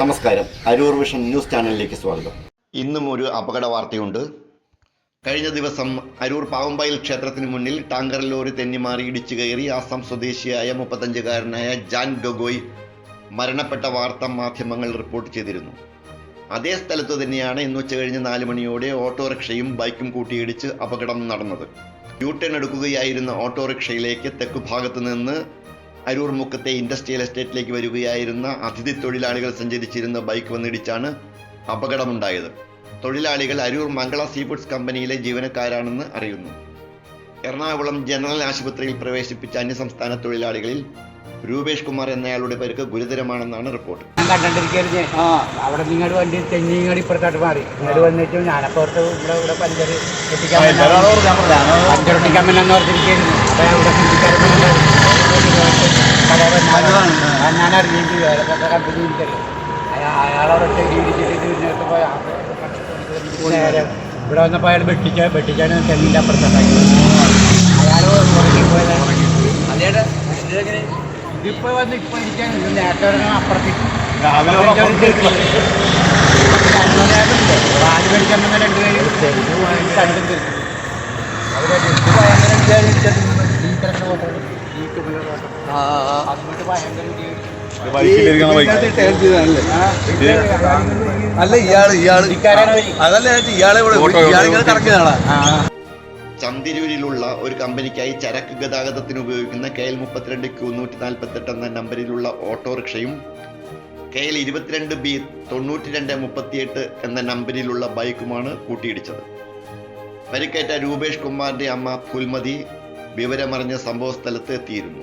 നമസ്കാരം. Aroor vision news ചാനലിലേക്ക് സ്വാഗതം. ഇന്നും ഒരു അപകട വാർത്തയുണ്ട്. കഴിഞ്ഞ ദിവസം അരൂർ പാവമ്പയിൽ ക്ഷേത്രത്തിന് മുന്നിൽ ടാങ്കർ ലോറി തെന്നിമാറി ഇടിച്ചു കയറി ആസാം സ്വദേശിയായ മുപ്പത്തഞ്ചുകാരനായ ജാൻ ഗൊഗോയ് മരണപ്പെട്ട വാർത്ത മാധ്യമങ്ങൾ റിപ്പോർട്ട് ചെയ്തിരുന്നു. അതേ സ്ഥലത്ത് തന്നെയാണ് ഇന്ന് ഉച്ച കഴിഞ്ഞ് നാല് മണിയോടെ ഓട്ടോറിക്ഷയും ബൈക്കും കൂട്ടിയിടിച്ച് അപകടം നടന്നത്. യു ടേൺ എടുക്കുകയായിരുന്ന ഓട്ടോറിക്ഷയിലേക്ക് തെക്ക് ഭാഗത്ത് നിന്ന് അരൂർ മുക്കത്തെ ഇൻഡസ്ട്രിയൽ എസ്റ്റേറ്റിലേക്ക് വരികയായിരുന്ന അതിഥി തൊഴിലാളികൾ സഞ്ചരിച്ചിരുന്ന ബൈക്ക് വന്നിടിച്ചാണ് അപകടമുണ്ടായത്. തൊഴിലാളികൾ അരൂർ മംഗള സീഫുഡ്സ് കമ്പനിയിലെ ജീവനക്കാരാണെന്ന് അറിയുന്നു. എറണാകുളം ജനറൽ ആശുപത്രിയിൽ പ്രവേശിപ്പിച്ച അന്യസംസ്ഥാന തൊഴിലാളികളിൽ രൂപേഷ് കുമാർ എന്നയാളുടെ പരിക്ക് ഗുരുതരമാണെന്നാണ് റിപ്പോർട്ട്. ആ അവിടെ നിങ്ങളുടെ വണ്ടി തെങ്ങി ഇങ്ങോട്ട് ഇപ്പുറത്തോട്ട് മാറി. ഇങ്ങോട്ട് വന്നിട്ട് ഞാനപ്പുറത്ത് ഇവിടെ ഇവിടെ പഞ്ചർ ഒട്ടിക്കാൻ പഞ്ചർ ഒട്ടിക്കാൻ പറ്റുന്ന ഓർത്തിരിക്കുന്നു അപ്പൊ ഇവിടെ ഞാൻ ഇവിടെ വന്നപ്പോൾ അയാൾ വെട്ടിച്ച വെട്ടിച്ചാണ് തെങ്ങിന്റെ അപ്പുറത്തുണ്ടാക്കി അയാൾ ഉറങ്ങി വന്ന് ഇപ്പൊ ഇരിക്കാൻ നേരത്തെ ഒരെണ്ണം അപ്പുറത്ത് പാൽ മേടിക്കാൻ വന്ന രണ്ടുപേരും ചന്തിരൂരിലുള്ള ഒരു കമ്പനിക്കായി ചരക്ക് ഗതാഗതത്തിന് ഉപയോഗിക്കുന്ന കെ എൽ മുപ്പത്തിരണ്ട് ക്യൂ നൂറ്റി നാൽപ്പത്തെട്ട് എന്ന നമ്പറിലുള്ള ഓട്ടോറിക്ഷയും കെ എൽ ഇരുപത്തിരണ്ട് ബി തൊണ്ണൂറ്റി രണ്ട് മുപ്പത്തിയെട്ട് എന്ന നമ്പറിലുള്ള ബൈക്കുമാണ് കൂട്ടിയിടിച്ചത്. പരിക്കേറ്റ രൂപേഷ് കുമാറിന്റെ അമ്മ ഫുൽമതി വിവരമറിഞ്ഞ സംഭവ സ്ഥലത്ത് എത്തിയിരുന്നു.